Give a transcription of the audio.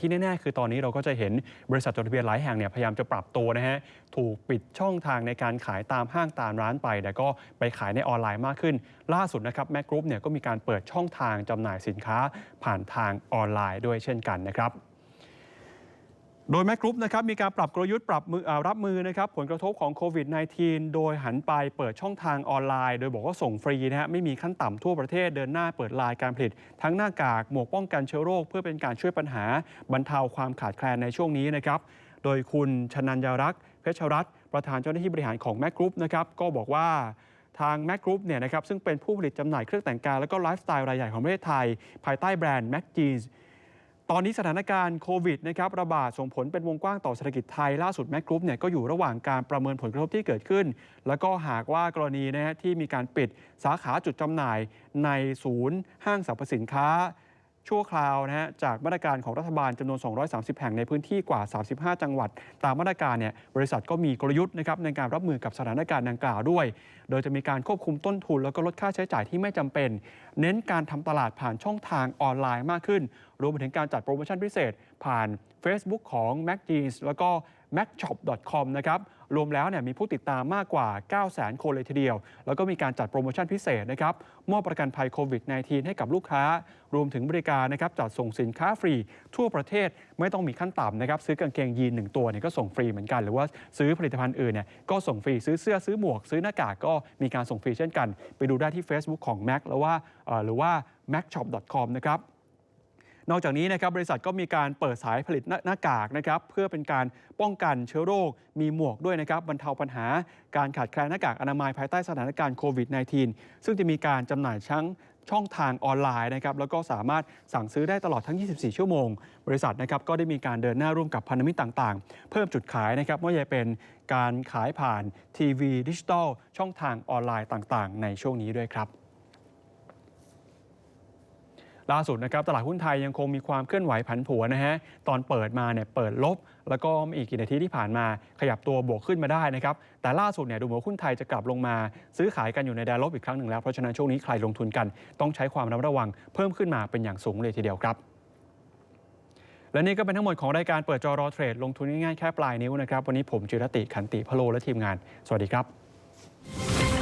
ที่แน่ ๆ คือตอนนี้เราก็จะเห็นบริษัทจดทะเบียนหลายแห่งเนี่ยพยายามจะปรับตัวนะฮะ ถูกปิดช่องทางในการขายตามห้างตามร้านไป แต่ก็ไปขายในออนไลน์มากขึ้น ล่าสุดนะครับแม c กรุ๊ปเนี่ยก็มีการเปิดช่องทางจำหน่ายสินค้าผ่านทางออนไลน์ด้วยเช่นกันนะครับ โดยแม c กรุ๊ปนะครับมีการปรับกลยุทธ์ปรับมืออรับมือนะครับผลกระทบของโควิด -19 โดยหันไปเปิดช่องทางออนไลน์ โดยบอกว่าส่งฟรีนะฮะไม่มีขั้นต่ำทั่วประเทศเดินหน้าเปิดลายการผลิต ทั้งหน้ากากหมวกป้องกันเชื้อโรค เพื่อเป็นการช่วยปัญหาบรรเทาความขาดแคลนในช่วงนี้นะครับโดยคุณชนัญญารักษ์เพชรรัตน์ประธานเจ้าหน้าที่บริหารของแม c กรุ๊ปนะครับก็บอกว่าทางแม c กรุ๊ปเนี่ยนะครับซึ่งเป็นผู้ผลิตจำหน่ายเครื่องแต่งกายและก็ไลฟ์สไตล์รายใหญ่ของประเทศไทย ภายใต้แบรนด์ Mac Jeans ตอนนี้สถานการณ์โควิดนะครับระบาดส่งผลเป็นวงกว้างต่อเศรษฐกิจไทย ล่าสุดแม c กรุ๊ปเนี่ยก็อยู่ระหว่างการประเมินผลกระทบที่เกิดขึ้น แล้วก็หากว่ากรณีนะฮะที่มีการปิดสาขาจุดจำหน่ายในศูนย์ ห้างสรรพสินค้า ชั่วคราวนะฮะจากมาตรการของรัฐบาลจำนวน 230 แห่งในพื้นที่กว่า 35 จังหวัด ตามมาตรการเนี่ยบริษัทก็มีกลยุทธ์นะครับในการรับมือกับสถานการณ์ดังกล่าวด้วยโดยจะมีการควบคุมต้นทุน แล้วก็ลดค่าใช้จ่ายที่ไม่จำเป็น เน้นการทำตลาดผ่านช่องทางออนไลน์มากขึ้น รวมไปถึงการจัดโปรโมชั่นพิเศษ ผ่าน Facebook ของ Mac Jeans แล้วก็ macshop.com นะครับ รวมแล้วเนี่ยมีผู้ติดตามมากกว่า 9 0 0 0 0 0 คนเลยทีเดียว แล้วก็มีการจัดโปรโมชั่นพิเศษนะครับ มอบประกันภัยโควิด -19 ให้กับลูกค้า รวมถึงบริการนะครับ จัดส่งสินค้าฟรีทั่วประเทศไม่ต้องมีขั้นต่ำนะครับ ซื้อกางเกงยีน1ตัวเนี่ยก็ส่งฟรีเหมือนกัน หรือว่าซื้อผลิตภัณฑ์อื่นเนี่ยก็ส่งฟรี ซื้อเสื้อซื้อหมวก ซื้อหน้ากากก็มีการส่งฟรีเช่นกัน ไปดูได้ที่ Facebook ของ Mac แล้วว่าหรือว่า macshop.com นะครับ นอกจากนี้นะครับบริษัทก็มีการเปิดสายผลิตหน้าหนากากนะครับเพื่อเป็นการป้องกันเชื้อโรค มีหมวกด้วยนะครับบรรเทาปัญหาการขาดแคลนหน้ากากอนามัยภายใต้สถานการณ์โควิด -19 ซึ่งจะมีการจำหน่ายทั้งช่องทางออนไลน์นะครับแล้วก็สามารถสั่งซื้อได้ตลอดทั้ง 24 ชั่วโมง บริษัทนะครับก็ได้มีการเดินหน้าร่วมกับพันธมิตรต่างๆ เพิ่มจุดขายนะครับไม่ว่าจะเป็นการขายผ่านทีวีดิจิตอลช่องทางออนไลน์ต่างๆ ในช่วงนี้ด้วยครับ ล่าสุดนะครับตลาดหุ้นไทยยังคงมีความเคลื่อนไหวผันผวนนะฮะตอนเปิดมาเนี่ยเปิดลบ แล้วก็ไม่อีกกี่นาทีที่ผ่านมาขยับตัวบวกขึ้นมาได้นะครับแต่ล่าสุดเนี่ยดูเหมือนหุ้นไทยจะกลับลงมา ซื้อขายกันอยู่ในแดนลบอีกครั้งหนึ่งแล้วเพราะฉะนั้นช่วงนี้ใครลงทุนกัน ต้องใช้ความระมัดระวังเพิ่มขึ้นมาเป็นอย่างสูงเลยทีเดียวครับและนี่ก็เป็นทั้งหมดของรายการเปิดจอรอเทรดลงทุนง่ายๆแค่ปลายนิ้วนะครับวันนี้ผมจิรติขันติพโลและทีมงาน สวัสดีครับ